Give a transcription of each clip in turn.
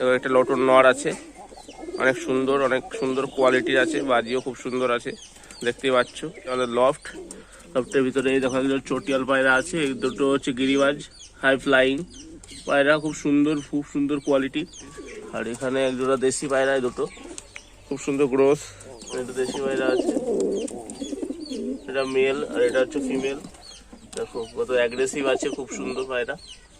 এবং একটা লটন নর আছে। অনেক সুন্দর অনেক সুন্দর কোয়ালিটির আছে, বাজিও খুব সুন্দর আছে দেখতে পাচ্ছ। আমাদের লফট লফটের ভিতরে এই দেখা গেল চটিয়াল পায়রা আছে, এই দুটো হচ্ছে গিরিবাজ হাই ফ্লাইং পায়রা খুব সুন্দর খুব সুন্দর কোয়ালিটি আর এখানে এক জোড়া দেশি পায়রা দুটো। খুব সুন্দর গ্রোথ এটা দেশি পায়রা আছে। এটা মেল আর এটা হচ্ছে ফিমেল দেখো কত অ্যাগ্রেসিভ আছে, খুব সুন্দর পায়রা।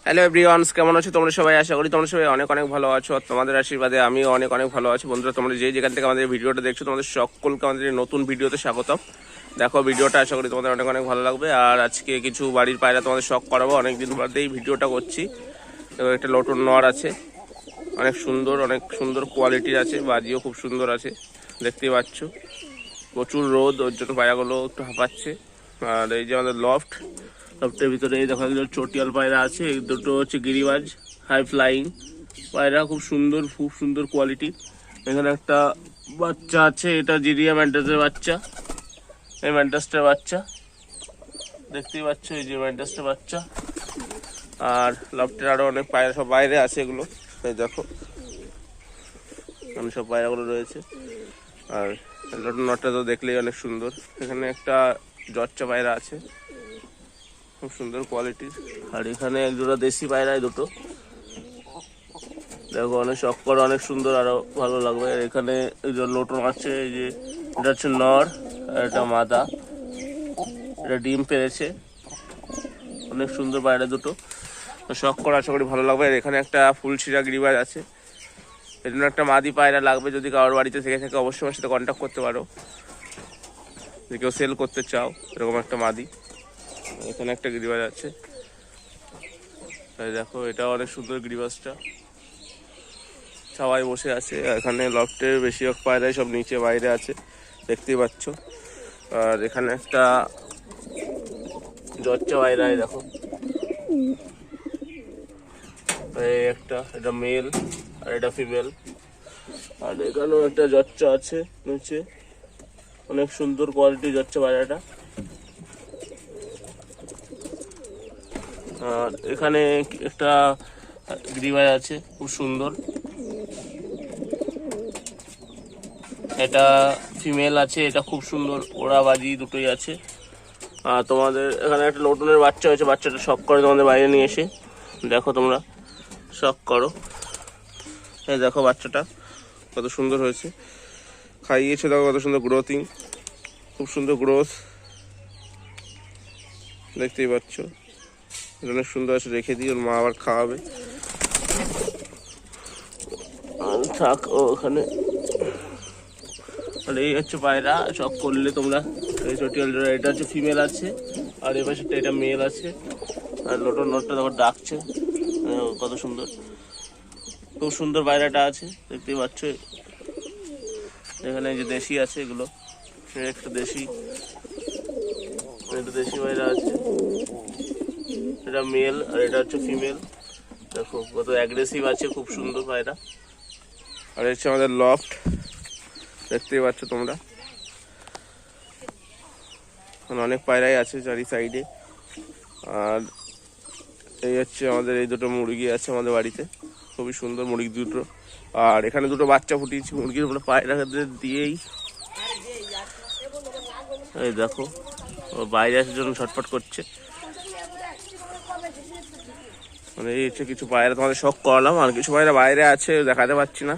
হ্যালো এভরিওয়ানস কেমন আছো? তোমরা সবাই আশা করি তোমরা সবাই অনেক অনেক ভালো আছো। তোমাদের আশীর্বাদে আমিও অনেক অনেক ভালো আছি। বন্ধুরা, তোমরা যে যেখান থেকে আমাদের ভিডিওটা দেখছ, তোমাদের সকলকে আমাদের নতুন ভিডিওতে স্বাগতম। দেখো, ভিডিওটা আশা করি তোমাদের অনেক অনেক ভালো লাগবে। আর আজকে কিছু বাড়ির পায়রা তোমাদের শখ করাবো। অনেক অনেকদিন বাদেই ভিডিওটা করছি। এবং একটা লটন নর আছে। অনেক সুন্দর অনেক সুন্দর কোয়ালিটির আছে। বাজিও খুব সুন্দর আছে। দেখতেই পাচ্ছ। প্রচুর রোদ, ওর জন্য পায়রাগুলো একটু হাঁপাচ্ছে। আর এই যে আমাদের লফট লফটের ভিতরে এই দেখা গেল চটিয়াল পায়রা আছে দুটো হচ্ছে গিরিবাজ হাই ফ্লাইং পায়রা, খুব সুন্দর খুব সুন্দর কোয়ালিটি এখানে একটা বাচ্চা আছে, এটা জিরিয়া ম্যান্টাসের বাচ্চা, এই ম্যান্টাসটার বাচ্চা। দেখতেই পাচ্ছ এই যে ম্যান্টাসটার বাচ্চা। আর লফটের আরও অনেক পায়রা, সব বাইরে আছে এগুলো, এই দেখো। এখানে সব পায়রাগুলো রয়েছে। আর লটন নটটা তো দেখলেই অনেক সুন্দর। এখানে একটা জচ্চা পায়রা আছে। খুব সুন্দর কোয়ালিটির আর এখানে এক জোড়া দেশি পায়রা এই দুটো। দেখো, অনেক শক্কর অনেক সুন্দর, আরও ভালো লাগবে। আর এখানে যে লোটন আছে, এই যে এটা হচ্ছে নর, আর এটা মাদা। এটা ডিম পেরেছে। অনেক সুন্দর পায়রা দুটো। শক্কর আশা করি ভালো লাগবে। আর এখানে একটা ফুলশিরা গিরিবাজ আছে। এর জন্য একটা মাদি পায়রা লাগবে। যদি কারোর বাড়িতে থেকে থাকে, অবশ্যই আমার সাথে কন্ট্যাক্ট করতে পারো। যদি কেউ সেল করতে চাও, এরকম একটা মাদি। এখানে একটা গিরিবাজ আছে। দেখো, এটা অনেক সুন্দর গিরিবাজটা। সবাই বসে আছে, এখানে লফটের বেশিরভাগ পায়রাই সব নিচে বাইরে আছে, দেখতেই পাচ্ছ। আর এখানে একটা জচ্চা পায়রা দেখো। একটা, এটা মেল আর এটা ফিমেল আর এখানেও একটা জচ্চা আছে নিচে। অনেক সুন্দর কোয়ালিটি জচ্চা পায়রাটা। আর এখানে একটা গ্রিবাই আছে, খুব সুন্দর। এটা ফিমেল আছে, এটা খুব সুন্দর ওরা বাজি দুটোই আছে। আর তোমাদের এখানে একটা লোটনের বাচ্চা হয়েছে, বাচ্চাটা শখ করে তোমাদের বাইরে নিয়ে এসে। দেখো তোমরা, শখ করো। এই দেখো বাচ্চাটা, কত সুন্দর হয়েছে। খাইয়েছে দেখো কত সুন্দর গ্রোথিং খুব সুন্দর গ্রোথ দেখতেই পাচ্ছ। অনেক সুন্দর আছে রেখে দিই, ওর মা আবার খাওয়াবে। থাক ওখানে। আর এই হচ্ছে পায়রা, সব করলে তোমরা। এই জোড়া এটা হচ্ছে ফিমেল আছে, আর এই পাশেটা এটা মেল আছে। আর লোটর নোটটা দেখো, ডাকছে। কত সুন্দর। খুব সুন্দর পায়রাটা আছে, দেখতেই পাচ্ছ। এখানে যে দেশি আছে এগুলো। এই একটা দেশি একটা দেশি পায়রা আছে। এটা মেল আর এটা হচ্ছে ফিমেল দেখো কত অ্যাগ্রেসিভ আছে, খুব সুন্দর পায়রা আর হচ্ছে আমাদের লফট দেখতেই পাচ্ছ তোমরা। এখানে অনেক পায়রাই আছে চারি সাইডে আর এই হচ্ছে আমাদের এই দুটো মুরগি আছে আমাদের বাড়িতে। খুবই সুন্দর মুরগি দুটো। আর এখানে দুটো বাচ্চা ফুটিয়েছি মুরগির আমরা পায়রাদের দিয়েই। এই দেখো বাইরে আসার জন্য ছটফট করছে। মানে এই হচ্ছে কিছু পায়রা তোমাদের শখ করালাম, আর কিছু পায়রা বাইরে আছে, দেখাতে পারছি না।